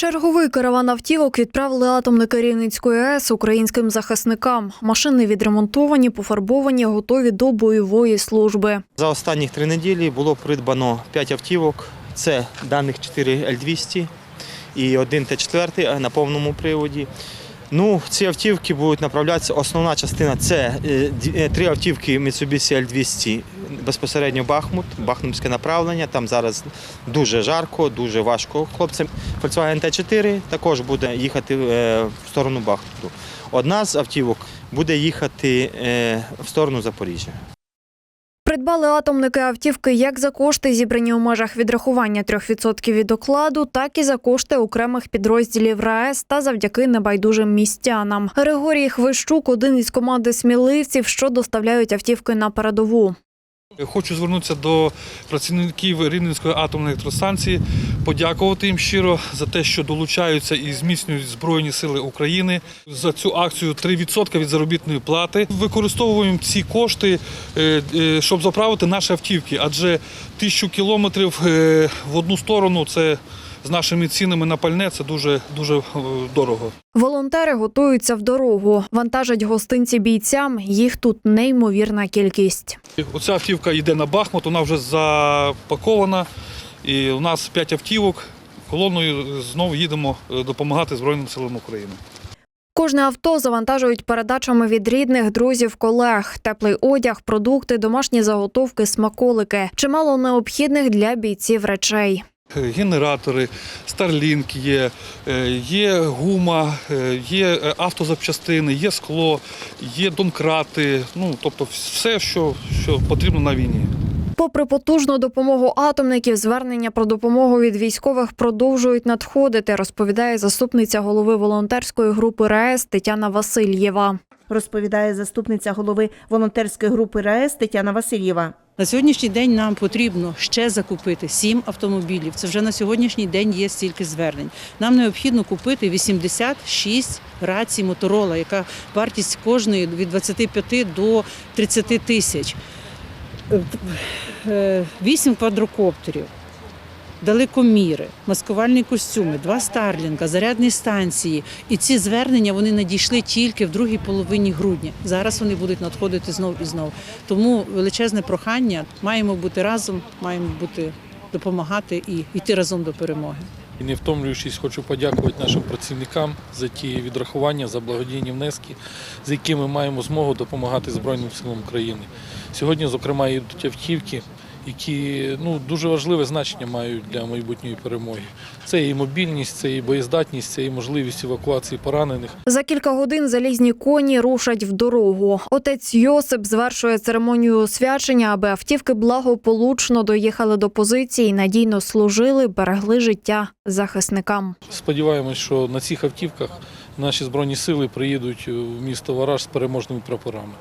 Черговий караван автівок відправили атомники Рівненської АЕС українським захисникам. Машини відремонтовані, пофарбовані, готові до бойової служби. За останні три неділі було придбано 5 автівок. Це даних 4 Л-200 і один Т-4 на повному приводі. Ну, ці автівки будуть направлятися. Основна частина це е, е, три автівки Mitsubishi L200 безпосередньо Бахмут, Бахмутське направлення. Там зараз дуже жарко, дуже важко хлопцям. Volkswagen Т4 також буде їхати е, в сторону Бахмуту. Одна з автівок буде їхати е, в сторону Запоріжжя. Придбали атомники автівки як за кошти, зібрані у межах відрахування 3% від окладу, так і за кошти окремих підрозділів РаЕС та завдяки небайдужим містянам. Григорій Хвищук – один із команди сміливців, що доставляють автівки на передову. Хочу звернутися до працівників Рівненської атомної електростанції, подякувати їм щиро за те, що долучаються і зміцнюють Збройні Сили України. За цю акцію 3% від заробітної плати. Використовуємо ці кошти, е, е, щоб заправити наші автівки, адже тисячу кілометрів е, в одну сторону це з нашими цінами на пальне це дуже дуже е, дорого. Волонтери готуються в дорогу, вантажать гостинці бійцям. Їх тут неймовірна кількість. Оця автівка йде на Бахмут, вона вже запакована. І у нас п'ять автівок. Колоною знову їдемо е, допомагати Збройним силам України. Кожне авто завантажують передачами від рідних, друзів, колег, теплий одяг, продукти, домашні заготовки, смаколики. Чимало необхідних для бійців речей. Е, Генератори, Starlink є, е, є гума, е, є автозапчастини, є скло, є донкрати. Ну, тобто все, що, що потрібно на війні. Попри потужну допомогу атомників, звернення про допомогу від військових продовжують надходити, розповідає заступниця голови волонтерської групи РаЕС Тетяна Васильєва. розповідає заступниця голови волонтерської групи РаЕС Тетяна Васильєва. На сьогоднішній день нам потрібно ще закупити сім автомобілів. Це вже на сьогоднішній день є стільки звернень. Нам необхідно купити 86 рацій Моторола, яка вартість кожної від 25 до 30 тисяч. Е, Вісім квадрокоптерів. Далекоміри, маскувальні костюми, два старлінга, зарядні станції. І ці звернення вони надійшли тільки в другій половині грудня. Зараз вони будуть надходити знов і знов. Тому величезне прохання. Маємо бути разом, маємо бути допомагати і йти разом до перемоги. І не втомлюючись, хочу подякувати нашим працівникам за ті відрахування, за благодійні внески, з якими маємо змогу допомагати Збройним силам України. Сьогодні, зокрема, йдуть автівки, які ну, дуже важливе значення мають для майбутньої перемоги. Це і мобільність, це і боєздатність, це і можливість евакуації поранених. За кілька годин залізні коні рушать в дорогу. Отець Йосип звершує церемонію освячення, аби автівки благополучно доїхали до позиції, надійно служили, берегли життя захисникам. Сподіваємось, що на цих автівках наші збройні сили приїдуть в місто Вараж з переможними прапорами.